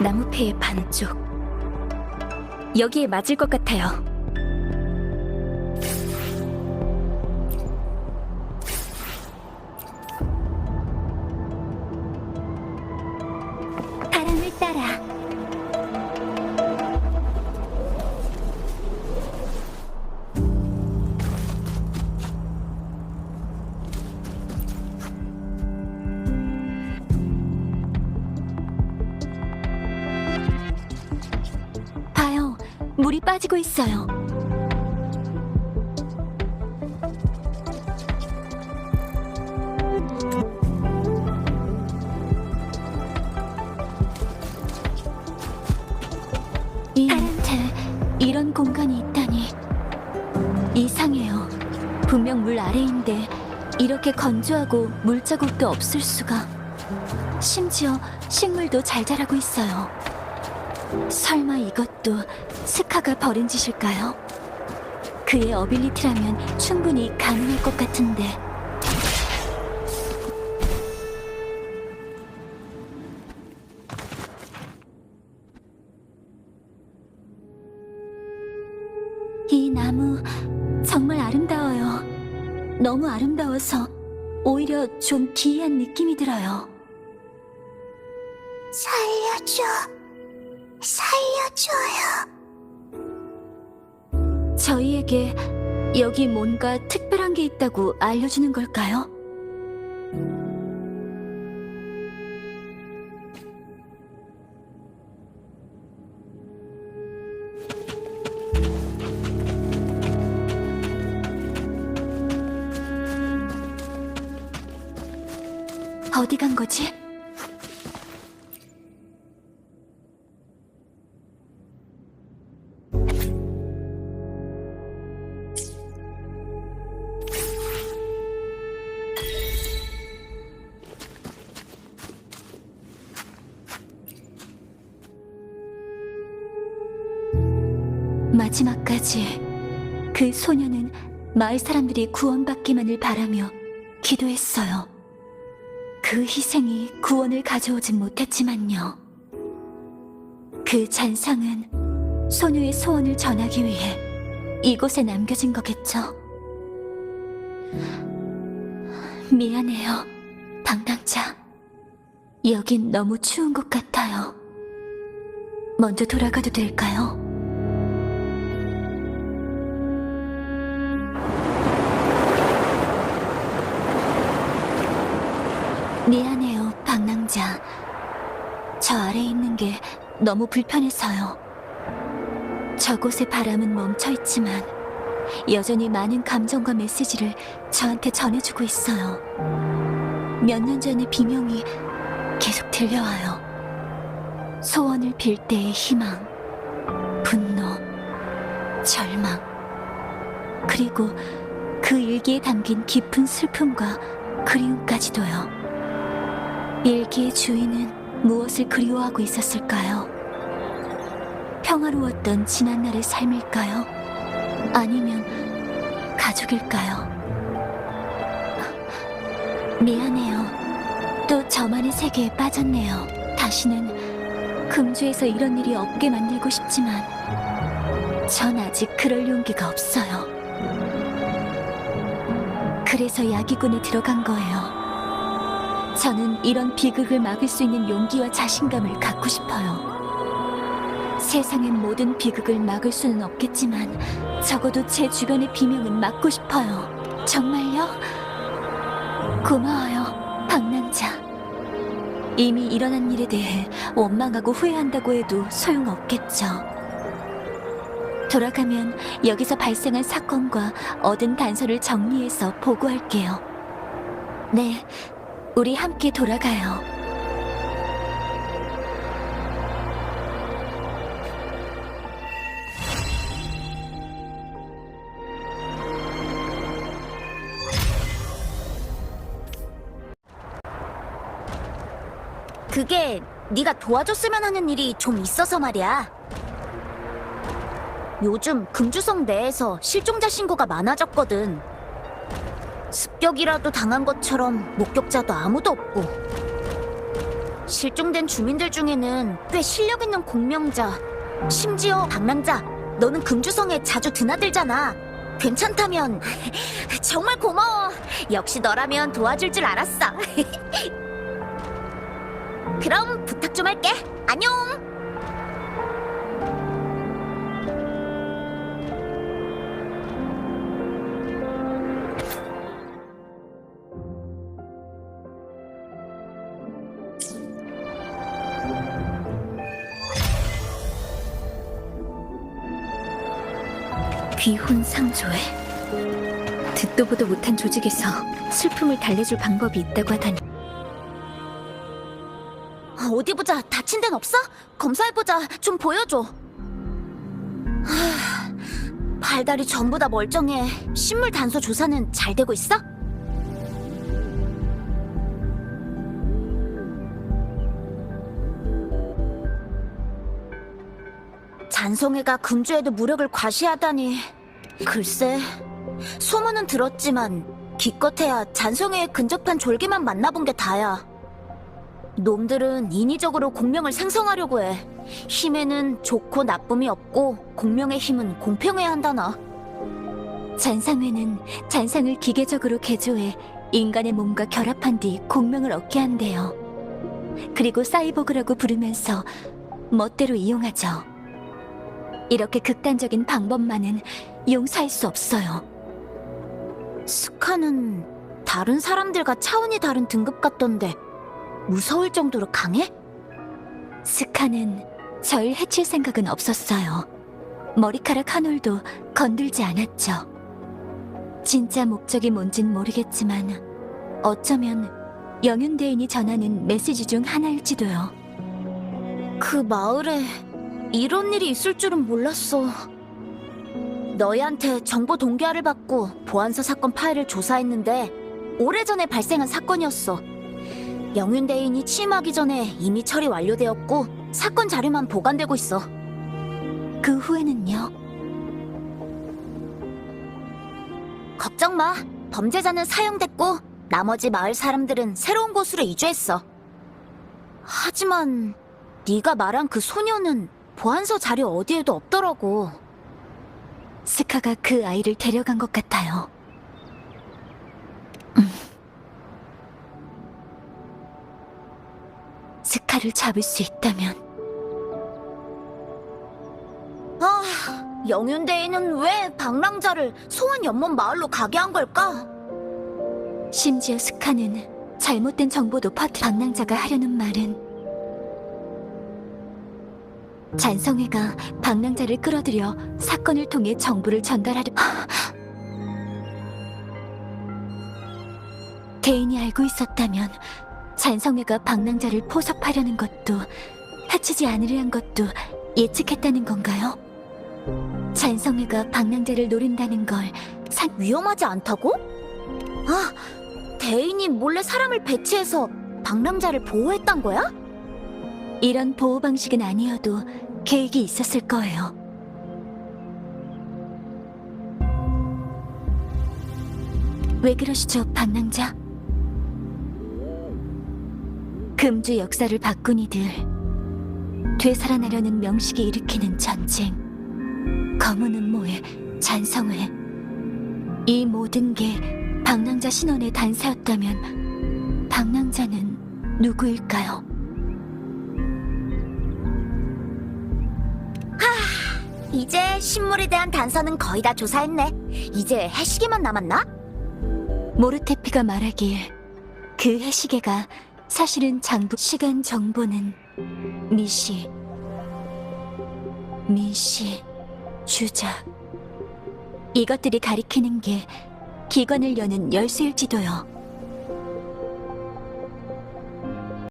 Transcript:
나무패의 반쪽. 여기에 맞을 것 같아요. 바람을 따라. 물이 빠지고 있어요. 이 한테 이런 공간이 있다니 이상해요. 분명 물 아래인데 이렇게 건조하고 물자국도 없을 수가. 심지어 식물도 잘 자라고 있어요. 설마 이것도 스카가 벌인 짓일까요? 그의 어빌리티라면 충분히 가능할 것 같은데. 이 나무 정말 아름다워요. 너무 아름다워서 오히려 좀 기이한 느낌이 들어요. 살려줘. 살려줘요. 저희에게 여기 뭔가 특별한 게 있다고 알려주는 걸까요? 마지막까지 그 소녀는 마을 사람들이 구원받기만을 바라며 기도했어요. 그 희생이 구원을 가져오진 못했지만요. 그 잔상은 소녀의 소원을 전하기 위해 이곳에 남겨진 거겠죠. 미안해요, 당당자. 여긴 너무 추운 것 같아요. 먼저 돌아가도 될까요? 너무 불편해서요. 저곳의 바람은 멈춰 있지만 여전히 많은 감정과 메시지를 저한테 전해주고 있어요. 몇 년 전의 비명이 계속 들려와요. 소원을 빌 때의 희망, 분노, 절망, 그리고 그 일기에 담긴 깊은 슬픔과 그리움까지도요. 일기의 주인은 무엇을 그리워하고 있었을까요? 평화로웠던 지난날의 삶일까요? 아니면 가족일까요? 미안해요. 또 저만의 세계에 빠졌네요. 다시는 금주에서 이런 일이 없게 만들고 싶지만 전 아직 그럴 용기가 없어요. 그래서 야기군에 들어간 거예요. 저는 이런 비극을 막을 수 있는 용기와 자신감을 갖고 싶어요. 세상의 모든 비극을 막을 수는 없겠지만 적어도 제 주변의 비명은 막고 싶어요. 정말요? 고마워요, 방랑자. 이미 일어난 일에 대해 원망하고 후회한다고 해도 소용없겠죠. 돌아가면 여기서 발생한 사건과 얻은 단서를 정리해서 보고할게요. 네, 우리 함께 돌아가요. 그게 네가 도와줬으면 하는 일이 좀 있어서 말이야. 요즘 금주성 내에서 실종자 신고가 많아졌거든. 습격이라도 당한 것처럼 목격자도 아무도 없고. 실종된 주민들 중에는 꽤 실력 있는 공명자, 심지어 방랑자, 너는 금주성에 자주 드나들잖아. 괜찮다면 정말 고마워. 역시 너라면 도와줄 줄 알았어. 그럼 부탁 좀 할게. 안녕. 귀혼 상조회 듣도 보도 못한 조직에서 슬픔을 달래줄 방법이 있다고 하다니 아, 어디 보자. 다친 데는 없어? 검사해보자. 좀 보여줘. 하, 발다리 전부 다 멀쩡해. 식물 단소 조사는 잘 되고 있어? 잔송이가 금주에도 무력을 과시하다니. 글쎄, 소문은 들었지만 기껏해야 잔송이에 근접한 졸개만 만나본 게 다야. 놈들은 인위적으로 공명을 생성하려고 해. 힘에는 좋고 나쁨이 없고 공명의 힘은 공평해야 한다나. 잔상회는 잔상을 기계적으로 개조해 인간의 몸과 결합한 뒤 공명을 얻게 한대요. 그리고 사이보그라고 부르면서 멋대로 이용하죠. 이렇게 극단적인 방법만은 용서할 수 없어요. 스카는 다른 사람들과 차원이 다른 등급 같던데 무서울 정도로 강해? 스카는 절 해칠 생각은 없었어요. 머리카락 한 올도 건들지 않았죠. 진짜 목적이 뭔진 모르겠지만 어쩌면 영윤대인이 전하는 메시지 중 하나일지도요. 그 마을에 이런 일이 있을 줄은 몰랐어. 너희한테 정보 동기화를 받고 보안서 사건 파일을 조사했는데 오래전에 발생한 사건이었어. 영윤대인이 취임하기 전에 이미 처리 완료되었고 사건 자료만 보관되고 있어. 그 후에는요. 걱정 마. 범죄자는 사형됐고 나머지 마을 사람들은 새로운 곳으로 이주했어. 하지만 네가 말한 그 소녀는 보안서 자료 어디에도 없더라고. 스카가 그 아이를 데려간 것 같아요. 음. 스카를 잡을 수 있다면 아, 영윤대인은 왜 방랑자를 소원 연못 마을로 가게 한 걸까? 심지어 스카는 잘못된 정보도 퍼트 방랑자가 하려는 말은 잔성회가 방랑자를 끌어들여 사건을 통해 정보를 전달하려 개인이 알고 있었다면 잔성회가 방랑자를 포섭하려는 것도 해치지 않으려 한 것도 예측했다는 건가요? 잔성회가 방랑자를 노린다는 걸 상... 위험하지 않다고? 아, 대인이 몰래 사람을 배치해서 방랑자를 보호했단 거야? 이런 보호 방식은 아니어도 계획이 있었을 거예요. 왜 그러시죠, 방랑자? 금주 역사를 바꾼 이들, 되살아나려는 명식이 일으키는 전쟁, 검은 음모의 잔성회, 이 모든 게 방랑자 신원의 단사였다면 방랑자는 누구일까요? 이제 신물에 대한 단서는 거의 다 조사했네. 이제 해시계만 남았나? 모르테피가 말하길 그 해시계가 사실은 장부 시간 정보는 미시 미시 주작 이것들이 가리키는 게 기관을 여는 열쇠일지도요